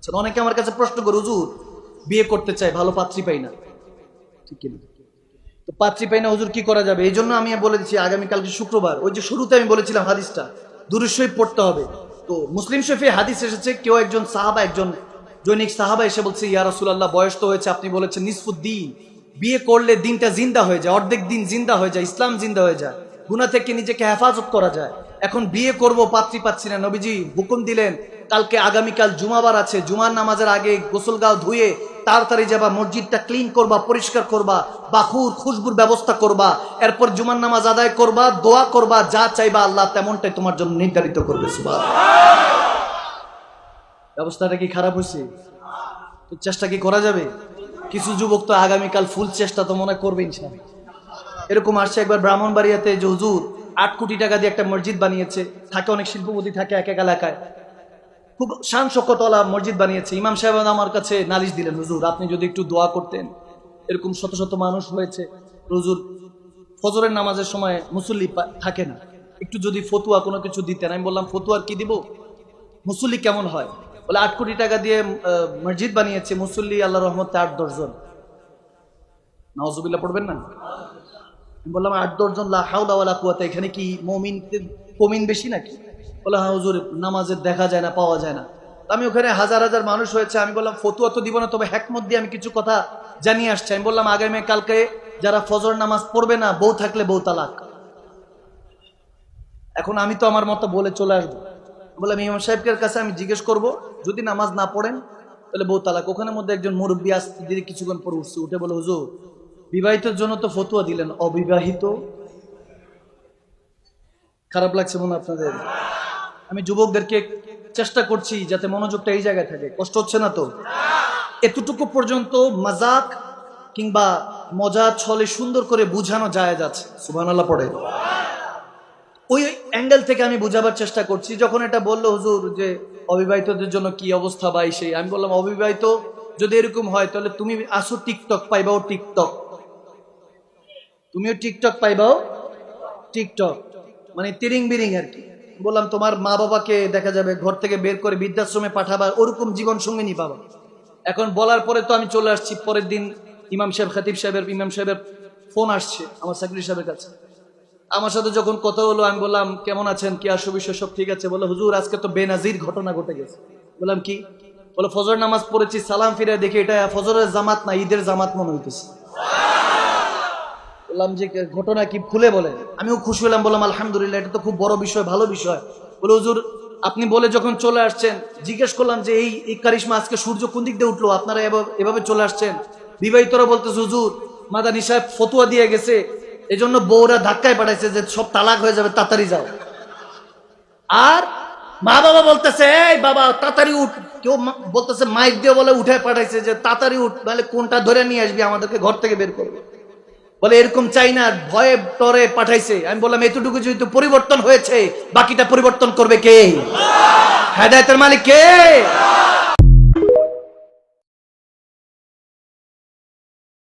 আচ্ছা, অনেকে আমার কাছে প্রশ্ন করে হুজুর বিয়ে করতে চাই ভালো পাত্রী পাই না। ঠিক তো পাত্রী পাই না হুজুর কি করা যাবে? এই জন্য আমি বলে দিচ্ছি আগামীকালকে শুক্রবার ওই যে শুরুতে আমি বলেছিলাম হাদিসটা দুরুশরীফ পড়তে হবে। তো মুসলিম শরীফে হাদিস এসেছে কেউ একজন সাহাবা একজন জৈনিক সাহাবা এসে বলছে ইয়া রাসূলুল্লাহ বয়স তো হয়েছে আপনি বলেছেন নিসফুদ্দিন বিয়ে করলে দিনটা জিন্দা হয়ে যায় অর্ধেক দিন জিন্দা হয়ে যায় ইসলাম জিন্দা হয়ে যায়। গুনাহ থেকে নিজেকে হেফাজত করা যায়। এখন বিয়ে করব পাত্রী পাচ্ছি না। নবীজি হুকুম দিলেন কালকে আগামীকাল জুমাবার আছে, জুমার নামাজের আগে গোসল গাও ধুয়ে তাড়াতাড়ি যাবা, মসজিদটা ক্লিন করবা, পরিষ্কার করবা বাকুর খুশবুর ব্যবস্থা করবা, এরপর জুমার নামাজ আদায় করবা, দোয়া করবা, যা চাইবা আল্লাহ তেমনটাই তোমার জন্য নির্ধারিত করবে ব্যবস্থাটা কি খারাপ হয়েছে? চেষ্টা কি করা যাবে? কিছু যুবক তো আগামীকাল ফুল চেষ্টা তো মনে করবে এরকম আসছে একবার ব্রাহ্মণবাড়িয়াতে যে হুজুর আট কোটি টাকা দিয়ে একটা মসজিদ বানিয়েছে, থাকে অনেক শিল্পপতি, থাকে এক এক এলাকায়। খুব শান শকতলা মসজিদ বানিয়েছে। ইমাম সাহেব আমার কাছে নালিশ দিলেন, হুজুর, আপনি যদি একটু দোয়া করতেন। এরকম শত শত মানুষ হয়েছে। রুজুর ফজরের নামাজের সময় মুসল্লি থাকে না। একটু যদি ফতুয়া কোনো কিছু দিতেন, আমি বললাম ফতুয়ার কি দিব? মুসল্লি কেমন হয়? বলে, আট কোটি টাকা দিয়ে মসজিদ বানিয়েছে। মুসল্লি আল্লাহ রহমতে আট দশজন নওয়াজুবিল্লাহ পড়বেন না? আমি বললাম, আট দশজন লা হাওলা ওয়ালা এখানে কি মমিন কমিন বেশি নাকি? বলে হ্যাঁ হুজুর, নামাজের দেখা যায় না, পাওয়া যায় না। আমি ওখানে হাজার হাজার মানুষ হয়েছে, আমি বললাম, ফতুয়া তো দিব না, তবে হ্যাকমত দিয়ে আমি কিছু কথা জানিয়ে আসছি। আমি বললাম, আগামী কালকে যারা ফজর নামাজ পড়বে না, বউ থাকলে বউ তালাক। এখন আমি তো আমার মতো বলে চলে আসব। বললাম, ইমাম সাহেবের কাছে আমি জিজ্ঞেস করব, যদি নামাজ না পড়েন, তাহলে বউ তালাক। ওখানের মধ্যে একজন মুরব্বী আসতে দিদি কিছুক্ষণ পরে উঠছে, উঠে বলে, হুজুর, বিবাহিতের জন্য তো ফতুয়া দিলেন, অবিবাহিত? খারাপ লাগছে মনে আপনাদের? আমি যুবকদেরকে চেষ্টা করছি যাতে মনোযোগটা এই জায়গায় থাকে। কষ্ট হচ্ছে না তো? এতটুকু পর্যন্ত মাজাক কিংবা মজা ছলে সুন্দর করে বুঝানো যায় যাচ্ছে। সুবহানাল্লাহ পড়ে। ওই অ্যাঙ্গেল থেকে আমি বোঝাবার চেষ্টা করছি। যখন এটা বলল হুজুর যে অবিবাহিতদের জন্য কি অবস্থা বা সেই, আমি বললাম, অবিবাহিত যদি এরকম হয়, তাহলে তুমি আসো টিকটক, পাইবাও টিকটক। তুমিও টিকটক, পাইবাও টিকটক। মানে তিরিং বিরিং আর কি। বললাম, তোমার মা বাবাকে দেখা যাবে, ঘর থেকে বের করে বৃদ্ধাশ্রমে পাঠাবা, ওরকম জীবন সঙ্গিনী পাবা। এখন বলার পরে তো আমি চলে আসছি, পরের দিন ইমাম সাহেব, খাতিব সাহেবের, ইমাম সাহেবের ফোন আসছে আমার সাকরি সাহেবের কাছে। আমার সাথে যখন কথা হলো, আমি বললাম, কেমন আছেন? কি আসো বিষয়? সব ঠিক আছে? বলে হুজুর, আজকে তো বেনাজির ঘটনা ঘটে গেছে। বললাম, কি? বলে ফজর নামাজ পড়েছি, সালাম ফিরে দেখি, এটা ফজরের জামাত না, ঈদের জামাত মনে হইতেছে। বললাম যে ঘটনা কি খুলে বলেন। আমিও খুশি হলাম, বললাম, আলহামদুলিল্লাহ, এটা তো খুব বড় বিষয়, ভালো বিষয়। বলে, হুজুর, আপনি বলে যখন চলে আসছেন, জিজ্ঞেস করলাম যে, এই এই কারিশমা আজকে সূর্য কোন দিক দিয়ে উঠল? আপনারা এভাবে- চলে আসছেন? বিবাহিতরা বলতেছে, হুজুর, মাদানি সাহেব ফতুয়া দিয়ে গেছে, এজন্য বউরা ধাক্কায় পাঠাইছে যে সব তালাক হয়ে যাবে, তাড়াতাড়ি যাও। আর মা বাবা বলতেছে, এই বাবা, তাড়াতাড়ি উঠ। কেউ বলতেছে, মাইক দিয়ে বলে উঠে পাঠাইছে যে, তাড়াতাড়ি উঠ, নাহলে কোনটা ধরে নিয়ে আসবি, আমাদেরকে ঘর থেকে বের করবে। বলে এরকম চাই না ভয়ে তরে পাঠাইছে। আমি বললাম এতটুকু যেহেতু পরিবর্তন হয়েছে বাকিটা পরিবর্তন করবে কে? হেদায়তের মালিক কে?